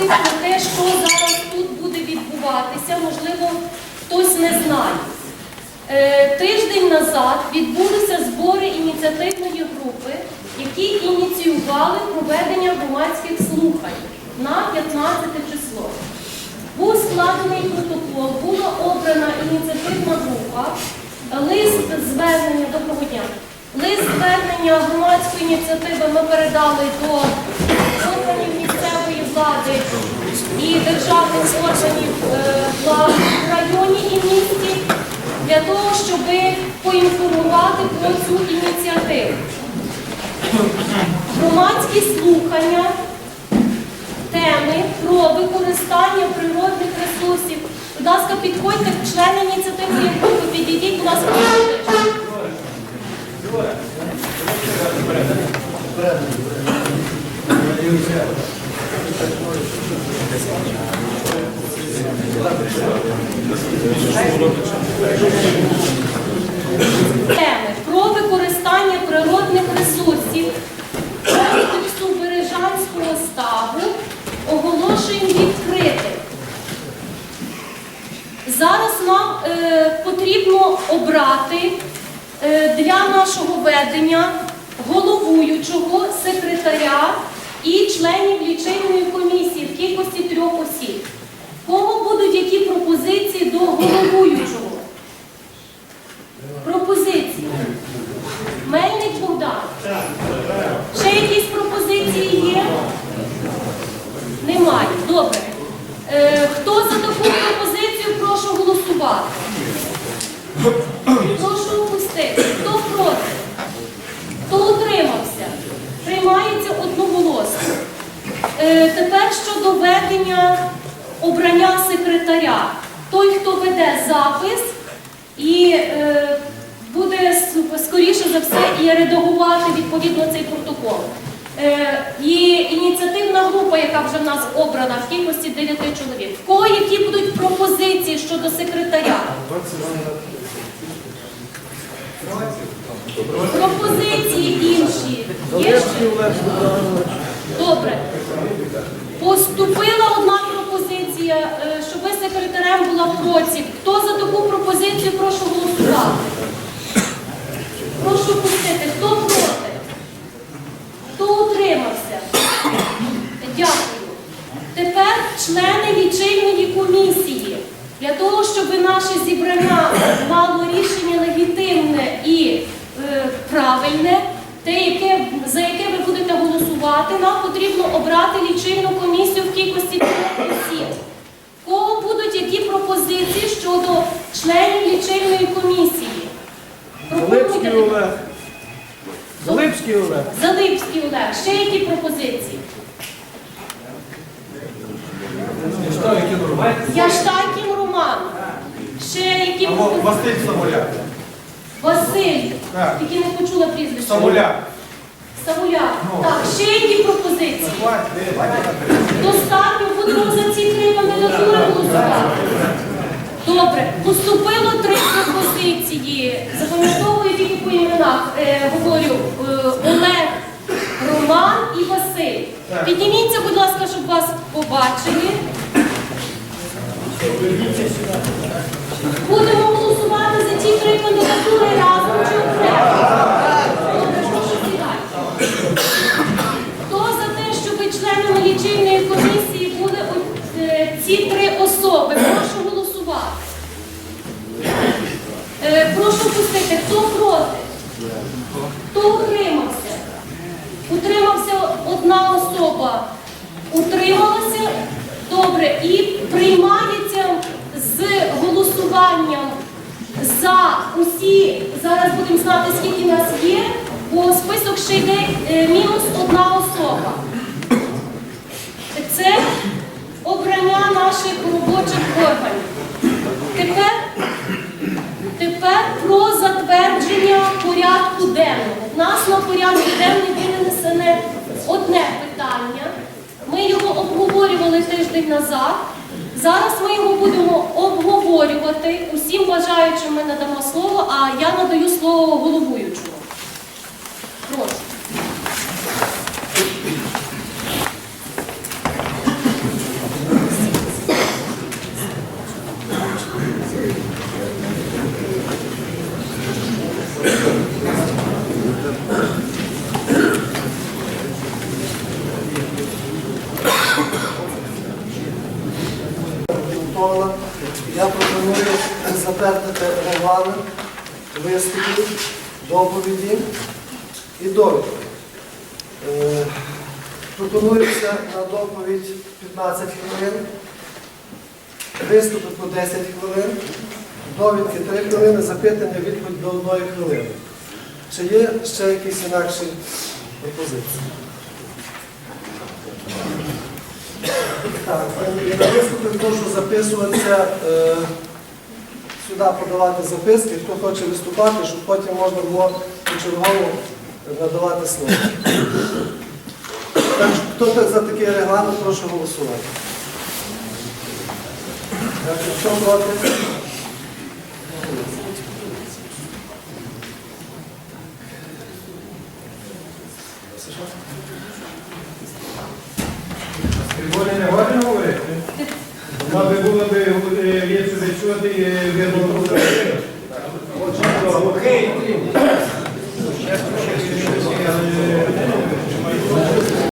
сказати про те, що зараз тут буде відбуватися. Можливо, хтось не знає. Е, Тиждень назад відбулися збори ініціативної групи, які ініціювали проведення громадських слухань на 15 число. Був складений протокол, була обрана ініціативна група, лист звернення доброго дня. Лист звернення громадської ініціативи ми передали до і державних органів е, влади в районі і місті для того, щоб поінформувати про цю ініціативу. Громадські слухання теми про використання природних ресурсів. Будь ласка, підходьте, члени ініціативної групи, підійдіть, будь ласка, підійдіть. Теми про використання природних ресурсів комплексу Бережанського ставу оголошуємо відкритим. Зараз нам е, потрібно обрати е, для нашого ведення головуючого, секретаря і членів лічильної комісії в кількості трьох осіб. Кого будуть які пропозиції до головуючого? Пропозиції. Мельник Богдан. Ще якісь пропозиції є? Немає. Добре. Е, хто за таку пропозицію, прошу голосувати. Прошу опустити. Хто проти? Хто утримався? Приймається одноголосно. Е, тепер щодо ведення обрання секретаря. Той, хто веде запис і е, буде скоріше за все і редагувати відповідно цей протокол. Е, і ініціативна група, яка вже в нас обрана в кількості 9 чоловік. В кого які будуть пропозиції щодо секретаря? Пропозиції інші. Є ще? Добре. Поступила одна пропозиція, е, щоб секретарем була Процік. Хто за таку пропозицію, прошу голосувати. Прошу пустити. Хто проти? Хто утримався? Дякую. Тепер члени лічильної комісії. Для того, щоб наше зібрання мало рішення легітимне і е, правильне, те, яке, ви голосувати, нам потрібно обрати лічильну комісію в кількості трьох осіб. Кого будуть які пропозиції щодо членів лічильної комісії? Залипський Олег. Залипський Олег. Залипський Олег. Ще які пропозиції? Яштайкін Роман. Ще які пропозиції? Василь Самоляк. Василь. Так. Тільки не почула прізвище. Самоляк. Самоляк. Так, ще які пропозиції? Достатньо будемо за ці три кандидатури голосувати. Добре, поступило три пропозиції. Запам'ятовую тільки по іменах. Е, говорю е, Олег, Роман і Василь. Підніміться, будь ласка, щоб вас побачили. Будемо голосувати за ці три кандидатури разом чи окремо? Добре, прошу сідайте. Хто за те, щоб членами лічильної комісії були от, е, ці три особи? Прошу голосувати. Е, Прошу пустити. Хто проти? Хто утримався? Утримався одна особа. Утрималася. Добре. І приймається з голосуванням за усі, зараз будемо знати, скільки нас є, бо список ще йде е, мінус одна особа. Це обрання наших робочих органів. Тепер, тепер про затвердження порядку денного. У нас на порядку денний тиждень назад. Зараз ми його будемо обговорювати. Усім бажаючим ми надамо слово, а я надаю слово головуючому. Прошу. Затвердити регламент виступів, доповіді і довідки. Е, Пропонується на доповідь 15 хвилин, виступи по 10 хвилин, довідки 3 хвилини, запитання, відповідь до 1 хвилини. Чи є ще якісь інакші пропозиції? Так, я виступив, прошу записуватися, е, сюди подавати записки, хто хоче виступати, щоб потім можна було почергово надавати слово. Так, хто за такий регламент, прошу голосувати. Так, проти? Аби було б е, ліпше відчути і